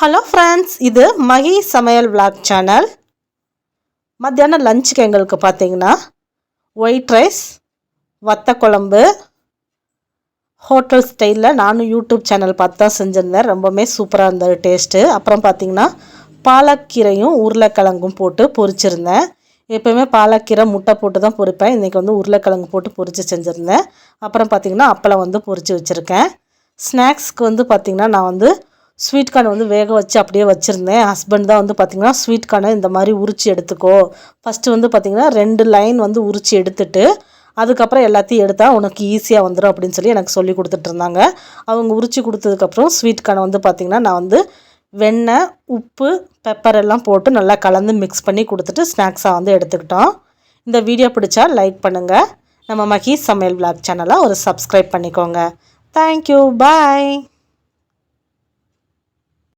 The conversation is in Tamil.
ஹலோ ஃப்ரெண்ட்ஸ் இது மகி சமையல் விளாக் சேனல் மத்தியானம் லஞ்சுக்கு எங்களுக்கு பார்த்தீங்கன்னா ஒயிட் ரைஸ் வத்த குழம்பு ஹோட்டல் ஸ்டைலில் நானும் யூடியூப் சேனல் பார்த்து தான் செஞ்சுருந்தேன். ரொம்பவுமே சூப்பராக இருந்தது டேஸ்ட்டு அப்புறம் பார்த்தீங்கன்னா பாலக்கீரையும் உருளைக்கிழங்கும் போட்டு பொரிச்சிருந்தேன். எப்போயுமே பாலக்கீரை முட்டை போட்டு தான் பொரிப்பேன். இன்றைக்கி வந்து உருளைக்கிழங்கு போட்டு பொரித்து செஞ்சுருந்தேன். அப்புறம் பார்த்தீங்கன்னா அப்பளம் வந்து பொரித்து வச்சுருக்கேன். ஸ்நாக்ஸ்க்கு வந்து பார்த்திங்கன்னா நான் வந்து ஸ்வீட் கார்ன் வந்து வேக வச்சு அப்படியே வச்சுருந்தேன். ஹஸ்பண்ட் தான் வந்து பார்த்திங்கன்னா ஸ்வீட் கார்னை இந்த மாதிரி உரிச்சு எடுத்துக்கோ. ஃபஸ்ட்டு வந்து பார்த்திங்கன்னா ரெண்டு லைன் வந்து உரிச்சு எடுத்துட்டு அதுக்கப்புறம் எல்லாத்தையும் எடுத்தால் உனக்கு ஈஸியாக வந்துடும் அப்படின்னு சொல்லி எனக்கு சொல்லி கொடுத்துட்டு இருந்தாங்க. அவங்க உரிச்சு கொடுத்ததுக்கப்புறம் ஸ்வீட் கார்னை வந்து பார்த்திங்கன்னா நான் வந்து வெண்ணெய் உப்பு பெப்பர் எல்லாம் போட்டு நல்லா கலந்து மிக்ஸ் பண்ணி கொடுத்துட்டு ஸ்நாக்ஸாக வந்து எடுத்துக்கிட்டோம். இந்த வீடியோ பிடிச்சா லைக் பண்ணுங்கள் நம்ம மகி சமையல் விளாக் சேனலை ஒரு சப்ஸ்கிரைப் பண்ணிக்கோங்க. Thank you bye